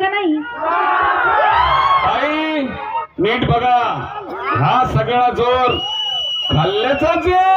का नाही. आई नीट बघा. हा सगळा जोर खाल्ल्याचाच आहे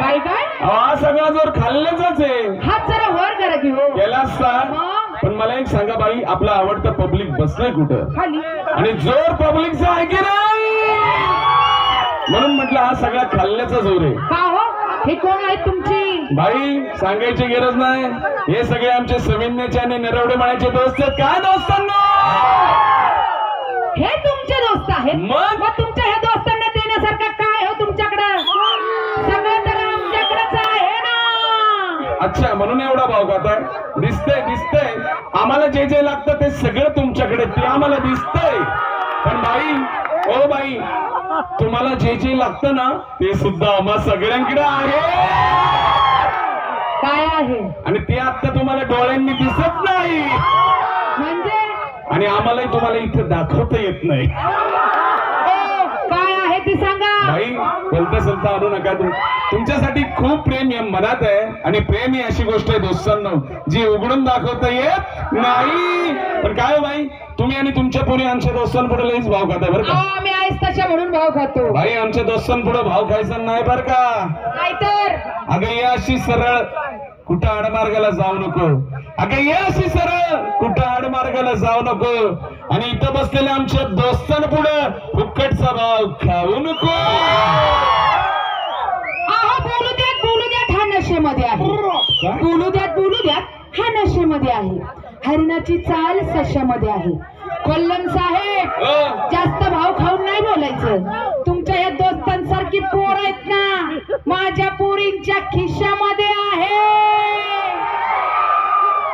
काय काय? हा सगळा जोर खाल्ल्याचाच आहे हात जरा वर करा की हो मग? पण मला एक सांगा बाई आपलं आवडतं पब्लिक बसलंय कुठं? खाली. आणि जोर पब्लिकचा आहे की नाही? म्हणून म्हटलं हा सगळा खाल्ल्याचा जोर आहे. का हो? हे कोण आहेत तुमची? बाई सांगायची गरज नाही. हे सगळे आमचे सविन्याचे आणि नरवडे माळ्याचे दोस्त आहेत. काय दोस्तांना? हे तुमचे दोस्त आहेत? मग? मग तुमच्या ह्या दोस्तांना देण्यासारखं काय हो तुमच्याकडं? सगळं तर आमच्याकडेच आहे ना? अच्छा म्हणून एवढा भाव खाताय? दिसतंय दिसतंय. आम्हाला जे जे लागतं ते सगळं तुमच्याकडे ते आम्हाला दिसतंय. पण बाई ओ बाई तुम्हाला जे जे लागतं ना ते सुद्धा आम्हा सगळ्यांकडे आहे. काय आहे? आणि ते आता तुम्हाला डोळ्यांनी दिसत नाही. म्हणजे? आणि आम्हालाही तुम्हाला इथं दाखवता येत नाही. ओ, काय आहे ते सांगा. बाई बोलता सलता आणू नका तू. तुमच्यासाठी खूप प्रेम या मनात आहे. आणि प्रेम ही अशी गोष्ट आहे दोस्तांनो जी उघडून दाखवता येत नाही. पण काय हो बाई तुम्ही आणि तुमच्यापुढे आमच्या दोस्तांपुढे लईच भाव खाता बरं का? आम्ही आहेस तशा म्हणून भाव खातो. बाई आमच्या दोस्तांपुढे भाव खायचा नाही बरं का? नाहीतर. अगं या अशी सरळ कुठं आडमार्गाला जाऊ नको. अगं या अशी सरळ कुठं आडमार्गाला जाऊ नको. आणि इथं बसलेल्या आमच्या दोस्तांपुढे फुकटचा भाव खाऊ नको. बोलू द्यात बोलू द्यात हा नशेमध्ये आहे? बोलू द्यात बोलू द्यात हा नशेमध्ये आहे. हरिणाची चाल सशामध्ये आहे. कोल्लम साहेब जास्त भाव खाऊन नाही बोलायचं. तुमच्या या दोस्तांसारखी पोर आहेत ना माझ्या पोरींच्या खिशामध्ये आहे.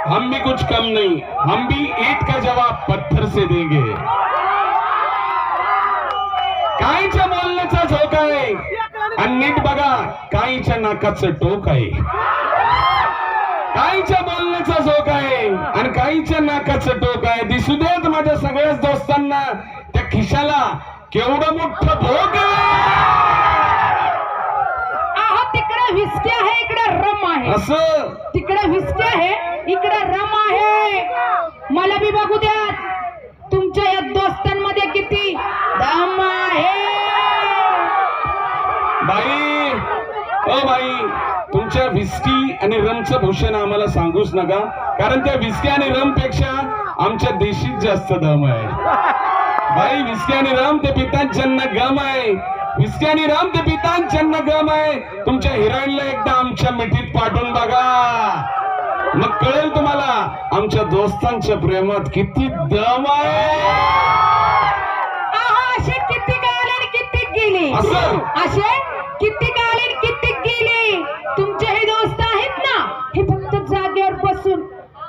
हम भी कुछ कम नहीं हम भी ईट का जवाब पत्थर से देंगे। काहीच्या बोलण्याचा झोक आहे आणि नीट बघा काहीच्या नाकाचं टोक आहे. काहीच्या बोलण्याचा झोक आहे आणि काहीच्या नाकाचं टोक आहे. दिसू देत माझ्या सगळ्याच दोस्तांना त्या खिशाला केवढं मोठं भोग तिकडे विस्की आहे इकडे रम आहे. असं? तिकडे विस्की आहे इकडे रम आहे. मला बी बघू द्या. तुमच्या या दोस्तांमध्ये किती दम आहे बाई ओ बाई विस्की आणि रमचं भूषण आम्हाला सांगूच नका. कारण त्या विस्की आणि रमपेक्षा आमच्या देशीत जास्त दम आहे. बाई विस्की आणि रम ते पितात ज्यांना गम आहे. विस्की आणि रम ते पितात ज्यांना गम आहे. तुमच्या हिरोईनला एकदा आमच्या मिठीत पाठवून बघा. मग कळेल तुम्हाला आमच्या दोस्तांच्या प्रेमात किती दम आहे. असे किती आणि किती गेले? असं? किती गेले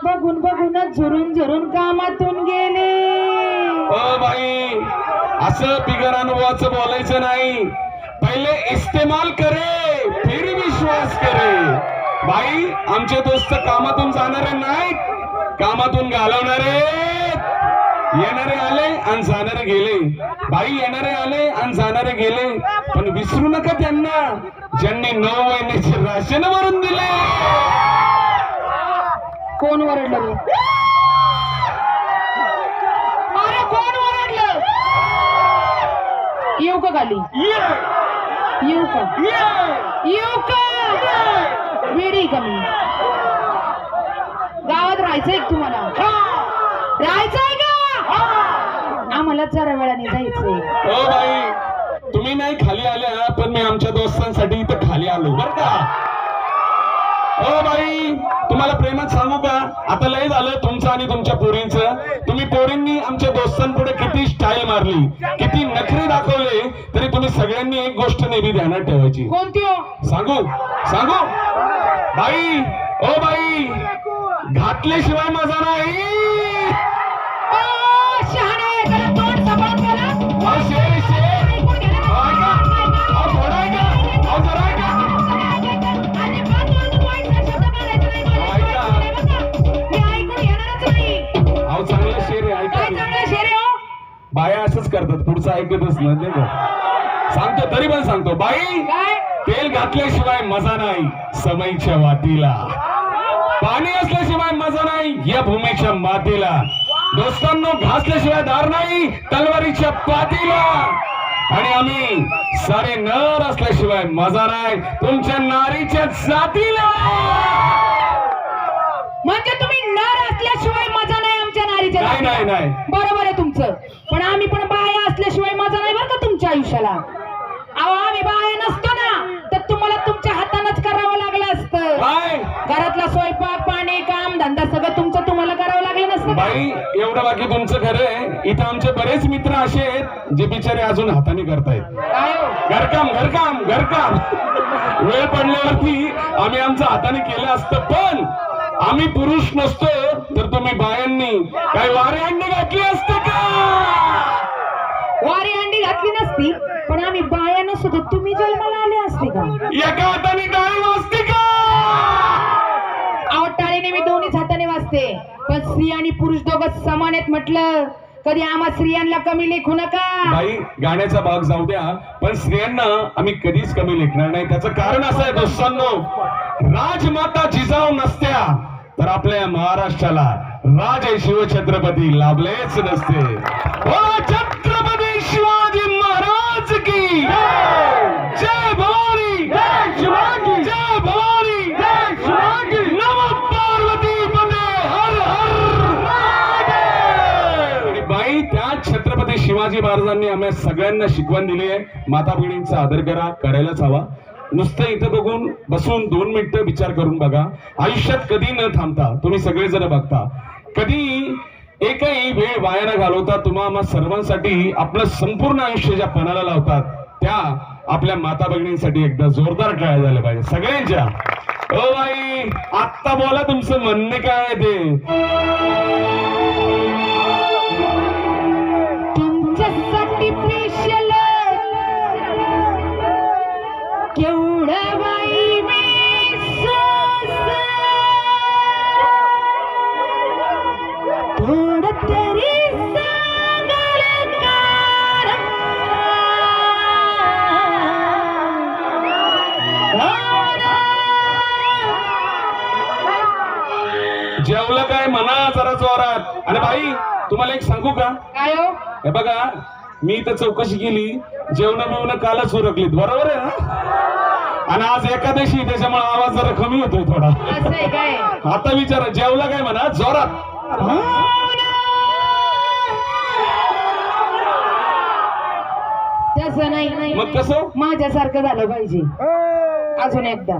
बघून बघूनच झुरून झुरून कामातून गेले. हो बाई असं बिगर अनुभवाचं बोलायचं नाही. पहिले इस्तेमाल करे फिर विश्वास करे. बाई आमचे दोस्त कामातून जाणारे नाही कामातून घालवणारे येणारे आले आणि जाणारे गेले. बाई येणारे आले आणि जाणारे गेले. पण विसरू नका त्यांना ज्यांनी नऊ महिन्याचे राशन भरून दिले. कोण ओरडलं अरे कोण ओरडलं येऊ का खाली? येऊ का? येऊ का? वेडी का मी? गावात राहायचंय का तुम्हाला? राहायचंय का? आम्हाला जरा वेळाने जायचंय. हो तुम्ही नाही खाली आल्या पण मी आमच्या दोस्तांसाठी इथं खाली आलो बरं का? ओ बाई तुम्हाला प्रेमात सांगू का? आता लय झालं तुमचं आणि तुमच्या पोरींचं. तुम्ही पोरींनी आमच्या दोस्तांपुढे किती स्टाईल मारली किती नखरे दाखवले तरी तुम्ही सगळ्यांनी एक गोष्ट नेहमी ध्यानात ठेवायची. कोणती हो? सांगू सांगू? बाई ओ बाई घातल्याशिवाय मजा नाही. बाया असंच करतात पुढचं ऐकतच नाही सांगतो तरी पण सांगतो. बाई तेल घातल्याशिवाय मजा नाही समईच्या वातीला. पाणी असल्याशिवाय मजा नाही या भूमीच्या मातीला. दोस्तांनो घासल्याशिवाय दार नाही तलवारीच्या पातीला. आणि आम्ही सारे नर असल्याशिवाय मजा नाही तुमच्या नारीच्या जातीला. म्हणजे तुम्ही नर असल्याशिवाय मजा नाही? नाही. नाही बरोबर आहे तुमचं. पण आम्ही पण बाया असल्याशिवाय मजा नाही बरं का तुमच्या आयुष्याला. अहो आम्ही बाया नसतो ना तर तुम्हाला तुमच्या हातानच करावं लागलं असतं. घरातला स्वयंपाक पाणी काम धंदा सगळं तुमचं तुम्हाला करावं लागलं नसतं? बाई एवढं बाकी तुमचं खरं आहे. इथं आमचे बरेच मित्र असे आहेत जे बिचारे अजून हाताने करतायत. हो? घरकाम घरकाम घरकाम. वेळ पडल्यावरती आम्ही आमचं हाताने केलं असतं पण आम्ही पुरुष नसतो तुम्ही बायांनी काय वारे अंडी घातली असते का? वारी अंडी घातली नसती पण आम्ही बाया नसतो तुम्ही जन्माला आले असते का? एका हाताने डाळी वाजते का? अहो टाळीने मी दोन्हीच हाताने वाचते पण स्त्री आणि पुरुष दोघं समान आहेत म्हटलं कधी आम्हा स्त्रियांना कमी लेखू नका. बाई गाण्याचा भाग जाऊ द्या पण स्त्रियांना आम्ही कधीच कमी लेखणार नाही. त्याचं कारण असं आहे दोस्तांनो राजमाता जिजाऊ नसत्या. तर आपल्या महाराष्ट्राला राजे शिवछत्रपती लाभलेच नसते. छत्रपती शिवाजी महाराज की जय! भवानी! जय शिवाजी! जय भवानी! जय शिवाजी! नम पार्वती पते हर हर! आणि बाई त्या छत्रपती शिवाजी महाराजांनी आम्हा सगळ्यांना शिकवण दिली आहे. माता भगिनींचा आदर करा करायलाच हवा. नुसतं इथं बघून बसून दोन मिनिटं विचार करून बघा. आयुष्यात कधी न थांबता तुम्ही सगळेजण बघता. कधी एकही वेळ वाया न घालवता तुम्हा आम्हा सर्वांसाठी आपलं संपूर्ण आयुष्य ज्या पणाला लावतात त्या आपल्या माता भगिनींसाठी एकदा जोरदार टाळ्या झाल्या पाहिजे सगळ्यांच्या. ओ बाई आत्ता बोला तुमचं म्हणणे काय आहे ते. जेवलं काय म्हणा जरा जोरात. आणि बाई तुम्हाला एक सांगू का? काय हो? हे बघा मी इथं चौकशी केली. जेवण बिवणं कालच उरकलीत. बरोबर आहे ना? आणि आज एकादशी त्याच्यामुळे आवाज जरा कमी होतोय थोडा. आता विचारा जेवला काय म्हणा? जोरात. तसं नाही मग कसं? माझ्यासारखं झालं पाहिजे. अजून एकदा.